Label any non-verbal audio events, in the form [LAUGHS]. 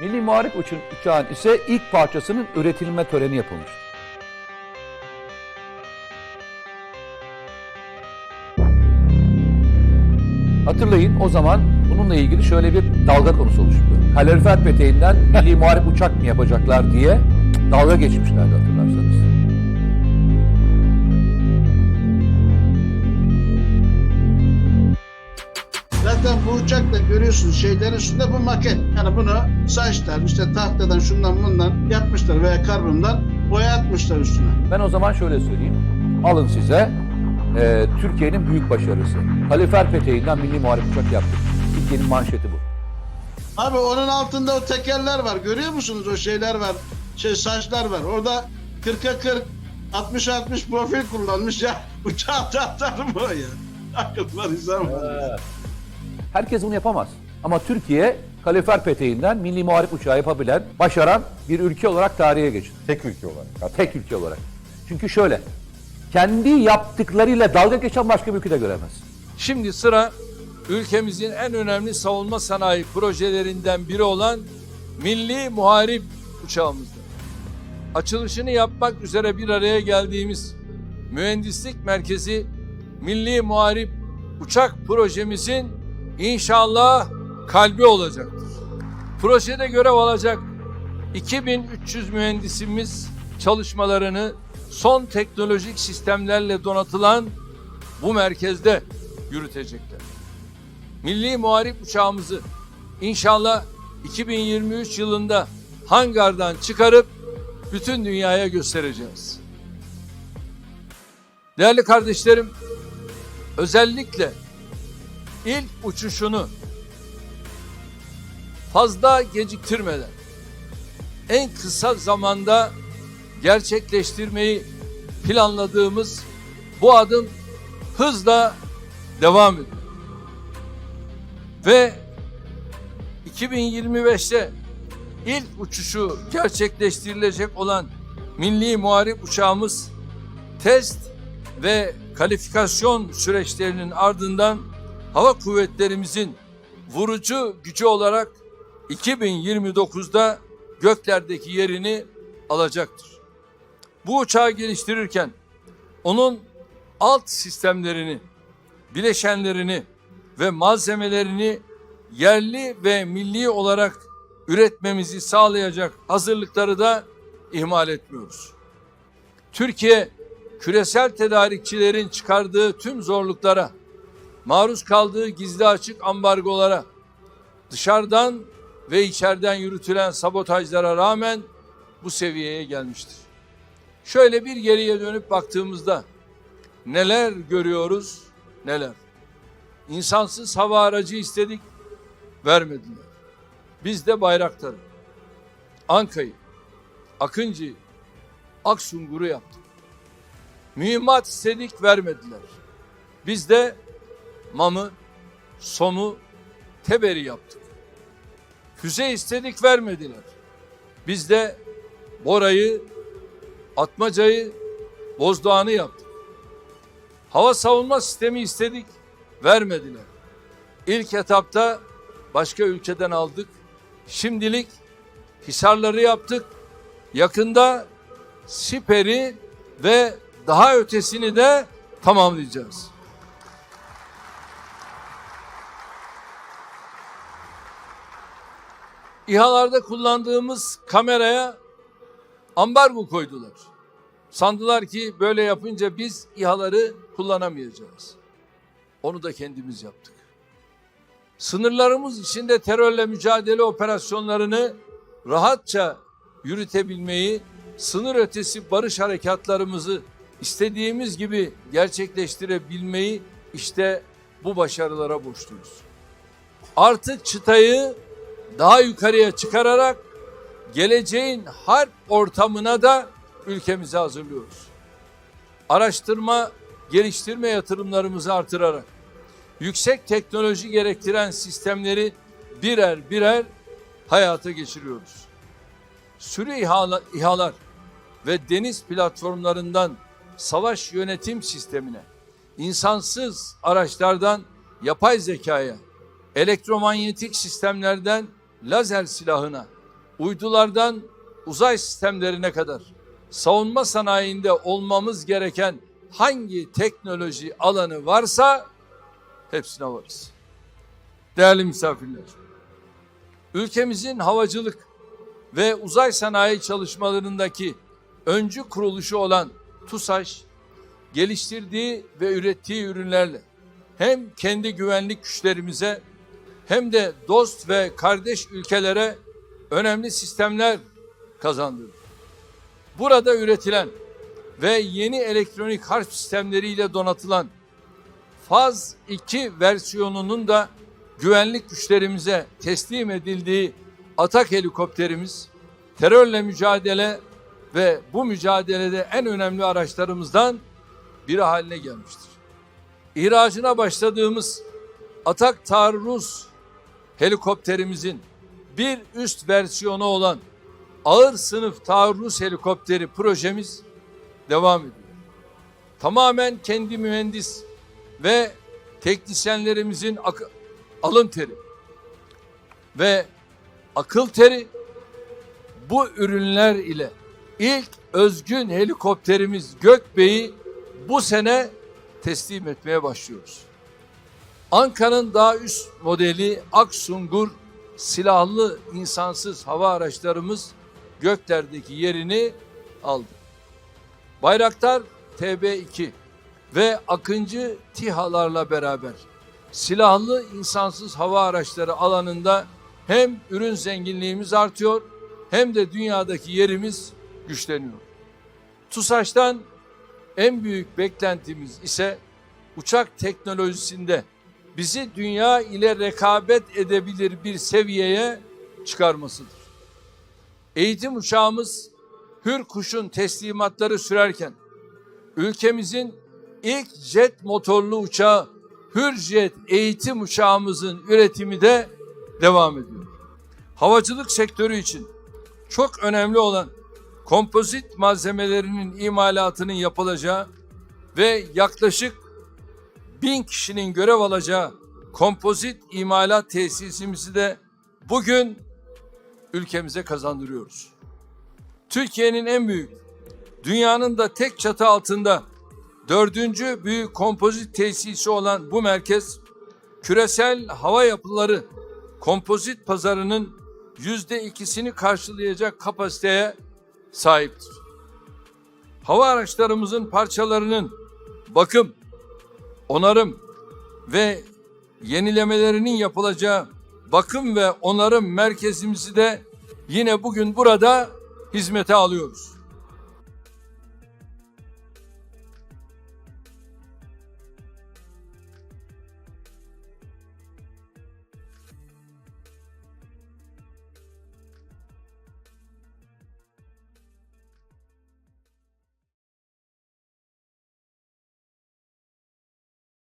Milli Muharip Uçun uçağın ise ilk parçasının üretilme töreni yapılmış. Hatırlayın o zaman bununla ilgili şöyle bir dalga konusu oluştu. Kalorifer peteğinden milli muharip uçak mı yapacaklar diye dalga geçmişlerdi hatırlarsanız. Zaten bu uçak da görüyorsunuz şeylerin üstünde bu maket. Yani bunu saçlar işte tahtadan şundan bundan yapmışlar veya karbondan boya atmışlar üstüne. Ben o zaman şöyle söyleyeyim. Alın size e, Türkiye'nin büyük başarısı. Kalifer peteğinden milli muharip uçak yaptık. Türkiye'nin manşeti bu. Abi onun altında o tekerler var. Görüyor musunuz o şeyler var. Şey saçlar var. Orada 40'a 40 60 60 profil kullanmış ya. [LAUGHS] Uçağı tahtar mı o ya? Akıl var insan var. Herkes bunu yapamaz. Ama Türkiye kalifer peteğinden milli muharip uçağı yapabilen, başaran bir ülke olarak tarihe geçti. Tek ülke olarak. Ya tek ülke olarak. Çünkü şöyle, kendi yaptıklarıyla dalga geçen başka bir ülke de göremez. Şimdi sıra ülkemizin en önemli savunma sanayi projelerinden biri olan Milli Muharip uçağımızda. Açılışını yapmak üzere bir araya geldiğimiz Mühendislik Merkezi Milli Muharip uçak projemizin inşallah kalbi olacaktır. Projede görev alacak 2300 mühendisimiz çalışmalarını son teknolojik sistemlerle donatılan bu merkezde yürütecekler. Milli Muharip uçağımızı inşallah 2023 yılında hangardan çıkarıp bütün dünyaya göstereceğiz. Değerli kardeşlerim, özellikle ilk uçuşunu fazla geciktirmeden en kısa zamanda gerçekleştirmeyi planladığımız bu adım hızla devam ediyor. Ve 2025'te ilk uçuşu gerçekleştirilecek olan milli muharip uçağımız test ve kalifikasyon süreçlerinin ardından hava kuvvetlerimizin vurucu gücü olarak 2029'da göklerdeki yerini alacaktır. Bu uçağı geliştirirken onun alt sistemlerini, bileşenlerini ve malzemelerini yerli ve milli olarak üretmemizi sağlayacak hazırlıkları da ihmal etmiyoruz. Türkiye küresel tedarikçilerin çıkardığı tüm zorluklara, maruz kaldığı gizli açık ambargolara, dışarıdan ve içeriden yürütülen sabotajlara rağmen bu seviyeye gelmiştir. Şöyle bir geriye dönüp baktığımızda neler görüyoruz, neler. İnsansız hava aracı istedik, vermediler. Biz de Bayraktar'ı, Anka'yı, Akıncı'yı, Aksungur'u yaptık. Mühimmat istedik, vermediler. Biz de Mam'ı, Som'u, Teber'i yaptık. Füze istedik, vermediler. Biz de Bora'yı, Atmaca'yı, Bozdoğan'ı yaptık. Hava savunma sistemi istedik, vermediler. İlk etapta başka ülkeden aldık. Şimdilik Hisarları yaptık. Yakında Siper'i ve daha ötesini de tamamlayacağız. İHA'larda kullandığımız kameraya ambargo koydular. Sandılar ki böyle yapınca biz İHA'ları kullanamayacağız. Onu da kendimiz yaptık. Sınırlarımız içinde terörle mücadele operasyonlarını rahatça yürütebilmeyi, sınır ötesi barış harekatlarımızı istediğimiz gibi gerçekleştirebilmeyi işte bu başarılara borçluyuz. Artık çıtayı daha yukarıya çıkararak geleceğin harp ortamına da ülkemizi hazırlıyoruz. Araştırma, geliştirme yatırımlarımızı artırarak yüksek teknoloji gerektiren sistemleri birer birer hayata geçiriyoruz. Sürü İHA'la- İHA'lar ve deniz platformlarından savaş yönetim sistemine, insansız araçlardan yapay zekaya, elektromanyetik sistemlerden lazer silahına, uydulardan uzay sistemlerine kadar savunma sanayinde olmamız gereken hangi teknoloji alanı varsa hepsine varız. Değerli misafirler, ülkemizin havacılık ve uzay sanayi çalışmalarındaki öncü kuruluşu olan TUSAŞ, geliştirdiği ve ürettiği ürünlerle hem kendi güvenlik güçlerimize hem de dost ve kardeş ülkelere önemli sistemler kazandırdı. Burada üretilen ve yeni elektronik harp sistemleriyle donatılan Faz 2 versiyonunun da güvenlik güçlerimize teslim edildiği atak helikopterimiz terörle mücadele ve bu mücadelede en önemli araçlarımızdan biri haline gelmiştir. İhracına başladığımız atak taarruz helikopterimizin bir üst versiyonu olan ağır sınıf taarruz helikopteri projemiz devam ediyor. Tamamen kendi mühendis ve teknisyenlerimizin alın teri ve akıl teri bu ürünler ile ilk özgün helikopterimiz Gökbey'i bu sene teslim etmeye başlıyoruz. Anka'nın daha üst modeli Aksungur silahlı insansız hava araçlarımız göklerdeki yerini aldı. Bayraktar TB2 ve Akıncı TİHA'larla beraber silahlı insansız hava araçları alanında hem ürün zenginliğimiz artıyor hem de dünyadaki yerimiz güçleniyor. TUSAŞ'tan en büyük beklentimiz ise uçak teknolojisinde bizi dünya ile rekabet edebilir bir seviyeye çıkarmasıdır. Eğitim uçağımız Hür Kuş'un teslimatları sürerken ülkemizin ilk jet motorlu uçağı Hürjet eğitim uçağımızın üretimi de devam ediyor. Havacılık sektörü için çok önemli olan kompozit malzemelerinin imalatının yapılacağı ve yaklaşık bin kişinin görev alacağı kompozit imalat tesisimizi de bugün ülkemize kazandırıyoruz. Türkiye'nin en büyük, dünyanın da tek çatı altında dördüncü büyük kompozit tesisi olan bu merkez, küresel hava yapıları kompozit pazarının yüzde ikisini karşılayacak kapasiteye sahiptir. Hava araçlarımızın parçalarının bakım, onarım ve yenilemelerinin yapılacağı bakım ve onarım merkezimizi de yine bugün burada hizmete alıyoruz.